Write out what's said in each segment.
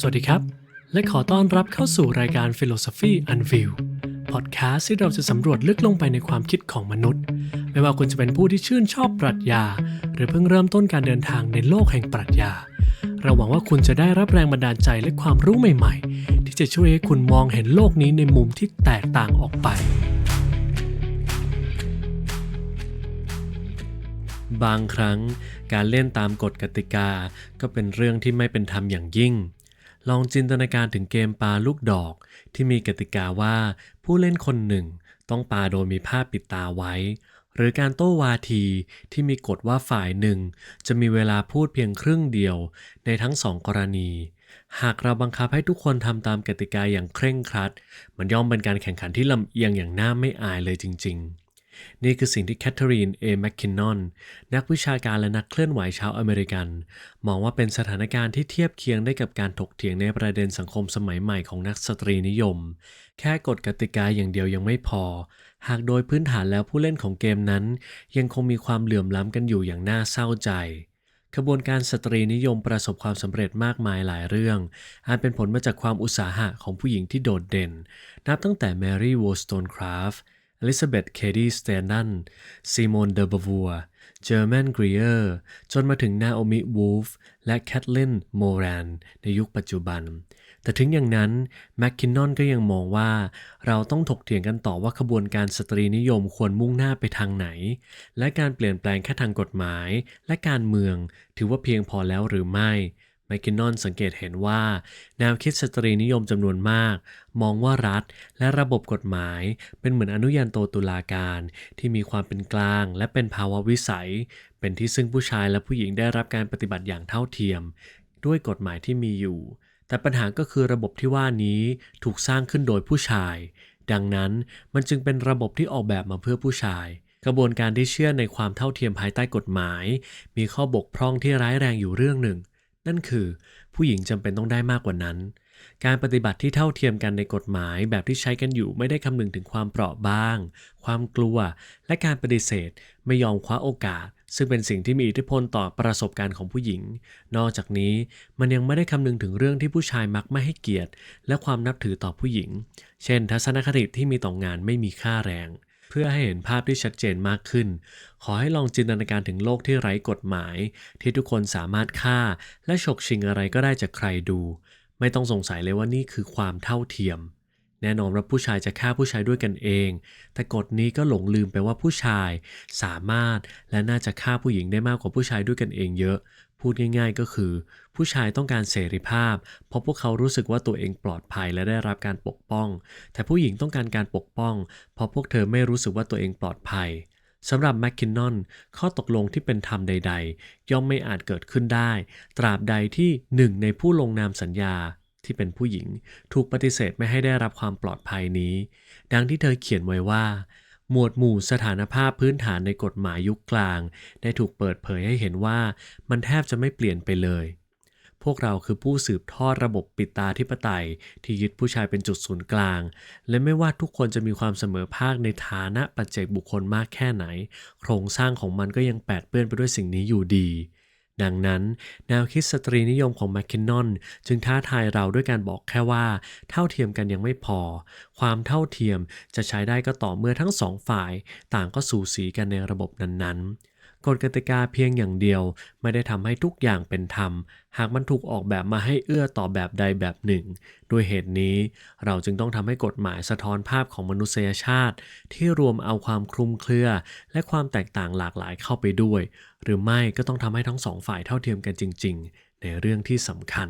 สวัสดีครับ และขอต้อนรับเข้าสู่รายการ Philosophy Unveiled พอดแคสต์ที่เราจะสำรวจลึกลงไปในความคิดของมนุษย์ ไม่ว่าคุณจะเป็นผู้ที่ชื่นชอบปรัชญา หรือเพิ่งเริ่มต้นการเดินทางในโลกแห่งปรัชญา เราหวังว่าคุณจะได้รับแรงบันดาลใจและความรู้ใหม่ ๆ ที่จะช่วยให้คุณมองเห็นโลกนี้ในมุมที่แตกต่างออกไป บางครั้งการเล่นตามกฎกติกาก็เป็นเรื่องที่ไม่เป็นธรรมอย่างยิ่ง ลองจินตนาการถึงเกมปาลูกดอก ที่มีกติกาว่าผู้เล่นคนหนึ่ง ต้องปาโดยมีผ้าปิดตาไว้ หรือการโต้วาทีที่มีกฎว่าฝ่ายหนึ่ง จะมีเวลาพูดเพียงครึ่งเดียวในทั้งสองกรณี หากเราบังคับให้ทุกคนทำตามกติกาอย่างเคร่งครัด มันย่อมเป็นการแข่งขันที่ลำเอียงอย่างน่าไม่อายเลยจริง ๆ นี่คือสิ่งที่แคทเธอรีน เอแมคคินนอนนักวิชาการและนักเคลื่อนไหวชาวอเมริกัน มองว่าเป็นสถานการณ์ที่เทียบเคียงได้กับการถกเถียงในประเด็นสังคมสมัยใหม่ของนักสตรีนิยม แค่กฎกติกาอย่างเดียวยังไม่พอ หากโดยพื้นฐานแล้วผู้เล่นของเกมนั้น ยังคงมีความเหลื่อมล้ำกันอยู่อย่างน่าเศร้าใจขบวนการสตรีนิยมประสบความสำเร็จมากมายหลายเรื่อง อาจเป็นผลมาจากความอุตสาหะของผู้หญิงที่โดดเด่น นับตั้งแต่แมรี่วอลสโตนคราฟ อลิซาเบธเคดีสเตนันซีโมนเดอบวัวเจอร์แมนกรีเออร์จนมาถึงนาโอมิวูฟและแคทลินโมแรนในยุคปัจจุบัน แต่ถึงอย่างนั้นแมคคินนอนก็ยังมองว่าเราต้องถกเถียงกันต่อว่าขบวนการสตรีนิยมควรมุ่งหน้าไปทางไหน และการเปลี่ยนแปลงแค่ทางกฎหมาย และการเมือง ถือว่าเพียงพอแล้วหรือไม่ แมคคินนอนสังเกตเห็นว่า แนวคิดสตรีนิยมจำนวนมาก มองว่ารัฐและระบบกฎหมายเป็นเหมือนอนุญาโตตุลาการที่มีความเป็นกลาง และเป็นภาวะวิสัย เป็นที่ซึ่งผู้ชายและผู้หญิงได้รับการปฏิบัติอย่างเท่าเทียม ด้วยกฎหมายที่มีอยู่ แต่ปัญหาก็คือระบบที่ว่านี้ถูกสร้างขึ้นโดยผู้ชาย ดังนั้นมันจึงเป็นระบบที่ออกแบบมาเพื่อผู้ชายกระบวนการที่เชื่อในความเท่าเทียมภายใต้กฎหมาย มีข้อบกพร่องที่ร้ายแรงอยู่เรื่องหนึ่ง นั่นคือผู้หญิงจำเป็นต้องได้มากกว่านั้น การปฏิบัติที่เท่าเทียมกันในกฎหมายแบบที่ใช้กันอยู่ไม่ได้คำนึงถึงความเปราะบาง ความกลัว และการปฏิเสธ ไม่ยอมคว้าโอกาส ซึ่งเป็นสิ่งที่มีอิทธิพลต่อประสบการณ์ของผู้หญิง นอกจากนี้มันยังไม่ได้คำนึงถึงเรื่องที่ผู้ชายมักไม่ให้เกียรติ และความนับถือต่อผู้หญิง เช่น ทัศนคติที่มีต่องานไม่มีค่าแรง เพื่อให้เห็นภาพที่ชัดเจนมากขึ้น ขอให้ลองจินตนาการถึงโลกที่ไร้กฎหมาย ที่ทุกคนสามารถฆ่า และฉกชิงอะไรก็ได้จากใครดู ไม่ต้องสงสัยเลยว่านี่คือความเท่าเทียม แน่นอนว่าผู้ชายจะฆ่าผู้ชายด้วยกันเอง แต่กฎนี้ก็หลงลืมไปว่าผู้ชายสามารถและน่าจะฆ่าผู้หญิงได้มากกว่าผู้ชายด้วยกันเองเยอะ พูดง่ายๆก็คือ ผู้ชายต้องการเสรีภาพ เพราะพวกเขารู้สึกว่าตัวเองปลอดภัยและได้รับการปกป้อง แต่ผู้หญิงต้องการการปกป้อง เพราะพวกเธอไม่รู้สึกว่าตัวเองปลอดภัยสำหรับแมคคินนอนข้อตกลงที่เป็นธรรมใด ๆ ย่อมไม่อาจเกิดขึ้นได้ ตราบใดที่หนึ่งในผู้ลงนามสัญญาที่เป็นผู้หญิง ถูกปฏิเสธไม่ให้ได้รับความปลอดภัยนี้ ดังที่เธอเขียนไว้ว่า หมวดหมู่สถานภาพพื้นฐานในกฎหมายยุคกลาง ได้ถูกเปิดเผยให้เห็นว่ามันแทบจะไม่เปลี่ยนไปเลย พวกเราคือผู้สืบทอดระบบปิดตาธิปไตย ที่ยึดผู้ชายเป็นจุดศูนย์กลาง และไม่ว่าทุกคนจะมีความเสมอภาคในฐานะปัจเจกบุคคลมากแค่ไหน โครงสร้างของมันก็ยังแปดเปื้อนไปด้วยสิ่งนี้อยู่ดี ดังนั้น แนวคิดสตรีนิยมของแมคคินนอนจึงท้าทายเราด้วยการบอกแค่ว่า เท่าเทียมกันยังไม่พอ ความเท่าเทียมจะใช้ได้ก็ต่อเมื่อทั้งสองฝ่าย ต่างก็สูสีกันในระบบนั้นๆ กฎกติกาเพียงอย่างเดียว ไม่ได้ทำให้ทุกอย่างเป็นธรรม หากมันถูกออกแบบมาให้เอื้อต่อแบบใดแบบหนึ่ง ด้วยเหตุนี้ เราจึงต้องทำให้กฎหมายสะท้อนภาพของมนุษยชาติ ที่รวมเอาความคลุมเครือ และความแตกต่างหลากหลายเข้าไปด้วย หรือไม่ก็ต้องทำให้ทั้งสองฝ่ายเท่าเทียมกันจริง ๆ ในเรื่องที่สำคัญ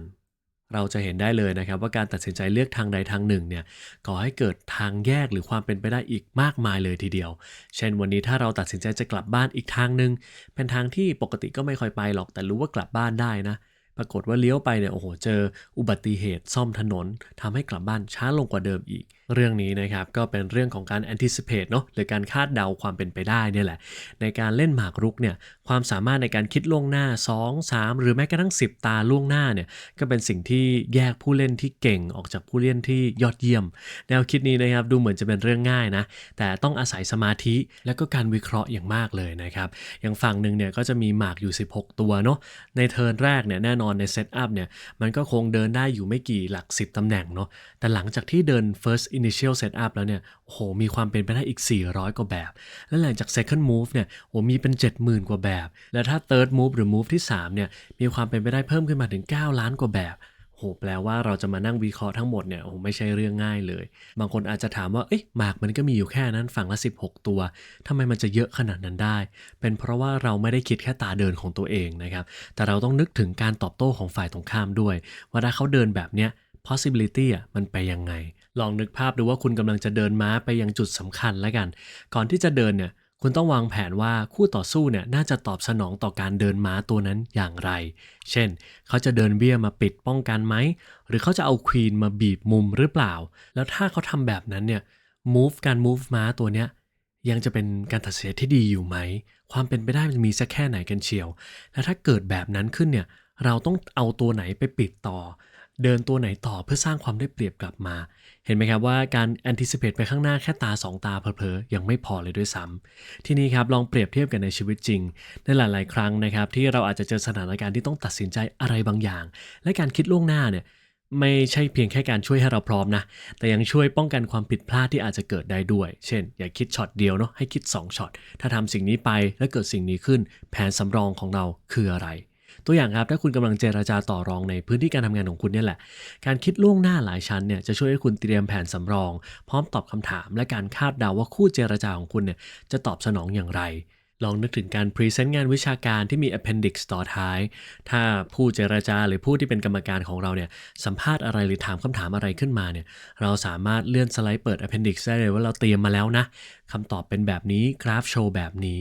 เราจะเห็นได้เลยนะครับว่าการตัดสินใจเลือกทางใดทางหนึ่งเนี่ยก่อให้เกิดทางแยกหรือความเป็นไปได้อีกมากมายเลยทีเดียว เช่นวันนี้ถ้าเราตัดสินใจจะกลับบ้านอีกทางหนึ่งเป็นทางที่ปกติก็ไม่ค่อยไปหรอกแต่รู้ว่ากลับบ้านได้นะ ปรากฏว่าเลี้ยวไปเนี่ยโอ้โหเจออุบัติเหตุซ่อมถนนทำให้กลับบ้านช้าลงกว่าเดิมอีก เรื่องนี้นะครับก็เป็นเรื่องของการ anticipate เนาะหรือการคาดเดาความเป็นไปได้เนี่ยแหละ ในการเล่นหมากรุกเนี่ย ความสามารถในการคิดล่วงหน้า 2 3 หรือแม้กระทั่ง 10 ตาล่วงหน้าเนี่ยก็เป็นสิ่งที่แยกผู้เล่นที่เก่งออกจากผู้เล่นที่ยอดเยี่ยม แนวคิดนี้นะครับดูเหมือนจะเป็นเรื่องง่ายนะ แต่ต้องอาศัยสมาธิและก็การวิเคราะห์อย่างมากเลยนะครับอย่างฝั่งหนึ่งเนี่ยก็จะมีหมากอยู่ 16 ตัวเนาะในเทิร์นแรกเนี่ยแน่นอนในเซตอัพเนี่ยมันก็คงเดินได้อยู่ไม่กี่หลัก 10ตำแหน่งเนาะแต่หลังจากที่เดิน first initial setup แล้วเนี่ยโอ้โหมีความเป็นไปได้อีก 400 กว่าแบบ และหลังจาก second move เนี่ยโอ้โหมีเป็น 70,000 กว่าแบบและถ้า third move หรือ move ที่ 3 เนี่ย มีความเป็นไปได้เพิ่มขึ้นมาถึง 9 ล้านกว่าแบบโหแปลว่าเราจะมานั่งวิเคราะห์ทั้งหมดเนี่ยโอ้โหไม่ใช่เรื่องง่ายเลย บางคนอาจจะถามว่าเอ๊ะหมากมันก็มีอยู่แค่นั้นฝั่งละ 16 ตัวทำไมมันจะเยอะขนาดนั้นได้ เป็นเพราะว่าเราไม่ได้คิดแค่ตาเดินของตัวเองนะครับ แต่เราต้องนึกถึงการตอบโต้ของฝ่ายตรงข้ามด้วย ว่าถ้าเขาเดินแบบเนี้ย possibility อะมันไปยังไง ลองนึกภาพดูว่าคุณกำลังจะเดินม้าไปยังจุดสำคัญแล้วกัน ก่อนที่จะเดินเนี่ย คุณต้องวางแผนว่าคู่ต่อสู้เนี่ยน่าจะตอบสนองต่อการเดินม้าตัวนั้นอย่างไร เช่น เขาจะเดินเบี้ยมาปิดป้องกันไหม หรือเขาจะเอาควีนมาบีบมุมหรือเปล่า แล้วถ้าเขาทำแบบนั้นเนี่ย move การ move ม้าตัวเนี้ยยังจะเป็นการตัดสินใจที่ดีอยู่ไหม ความเป็นไปได้มันมีสักแค่ไหนกันเชียว แล้วถ้าเกิดแบบนั้นขึ้นเนี่ย เราต้องเอาตัวไหนไปปิดต่อ เดินตัวไหนต่อเพื่อสร้างความได้เปรียบกลับมา เห็นไหมครับว่าการ anticipate ไปข้างหน้าแค่ตา 2 ตาเพลอๆยังไม่พอเลยด้วยซ้ำทีนี้ครับลองเปรียบเทียบกันในชีวิตจริง ในหลาย ๆ ครั้งนะครับที่เราอาจจะเจอสถานการณ์ที่ต้องตัดสินใจอะไรบางอย่าง และการคิดล่วงหน้าเนี่ยไม่ใช่เพียงแค่การช่วยให้เราพร้อมนะ แต่ยังช่วยป้องกันความผิดพลาดที่อาจจะเกิดได้ด้วย เช่น อย่าคิดช็อตเดียวเนาะ ให้คิด2ช็อต ถ้าทำสิ่งนี้ไปแล้วเกิดสิ่งนี้ขึ้น แผนสำรองของเราคืออะไร ตัวอย่างครับถ้าคุณกำลังเจราจาต่อรองในพื้นที่การทำงานของคุณเนี่ยแหละ การคิดล่วงหน้าหลายชั้นเนี่ยจะช่วยให้คุณเตรียมแผนสำรอง พร้อมตอบคำถาม และการคาดเดาว่าคู่เจรจาของคุณเนี่ยจะตอบสนองอย่างไรลองนึกถึงการพรีเซนต์งานวิชาการที่มี appendix ต่อท้าย ถ้าผู้เจรจาหรือผู้ที่เป็นกรรมการของเราเนี่ยสัมภาษณ์อะไรหรือถามคำถามอะไรขึ้นมาเนี่ยเราสามารถเลื่อนสไลด์เปิด appendix ได้เลยว่าเราเตรียมมาแล้วนะคำตอบเป็นแบบนี้กราฟโชว์แบบนี้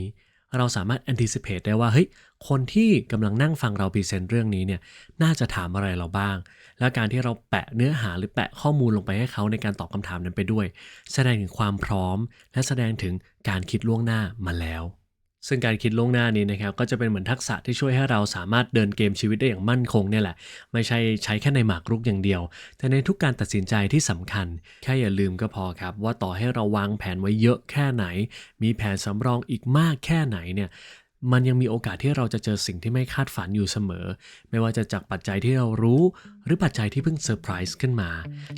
เราสามารถ anticipate ได้ว่าเฮ้ยคนที่กำลังนั่งฟังเราพรีเซนต์เรื่องนี้เนี่ยน่าจะถามอะไรเราบ้าง แล้วการที่เราแปะเนื้อหาหรือแปะข้อมูลลงไปให้เขาในการตอบคำถามนั้นไปด้วย แสดงถึงความพร้อม และแสดงถึงการคิดล่วงหน้ามาแล้ว ซึ่งการคิดล่วงหน้านี้นะครับก็จะเป็นเหมือนทักษะที่ช่วยให้เราสามารถเดินเกมชีวิตได้อย่างมั่นคงเนี่ยแหละ ไม่ใช่ใช้แค่ในหมากรุกอย่างเดียว แต่ในทุกการตัดสินใจที่สำคัญ แค่อย่าลืมก็พอครับ ว่าต่อให้เราวางแผนไว้เยอะแค่ไหน มีแผนสำรองอีกมากแค่ไหนเนี่ยมันยังมีโอกาสที่เราจะเจอสิ่งที่ไม่คาดฝันอยู่เสมอ ไม่ว่าจะจากปัจจัยที่เรารู้ หรือปัจจัยที่เพิ่งเซอร์ไพรส์ขึ้นมา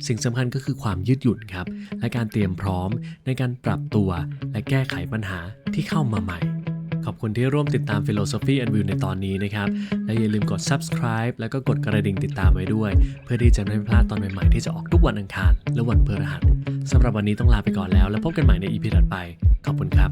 สิ่งสำคัญก็คือความยืดหยุ่นครับ และการเตรียมพร้อมในการปรับตัว และแก้ไขปัญหาที่เข้ามาใหม่ ขอบคุณที่ร่วมติดตาม Philosophy and View ในตอนนี้นะครับ และอย่าลืมกด subscribe แล้วก็กดกระดิ่งติดตามไว้ด้วย เพื่อที่จะไม่พลาดตอนใหม่ๆที่จะออกทุกวันอังคาร และวันพฤหัสสำหรับวันนี้ต้องลาไปก่อนแล้ว แล้วพบกันใหม่ใน EP ถัดไป ขอบคุณครับ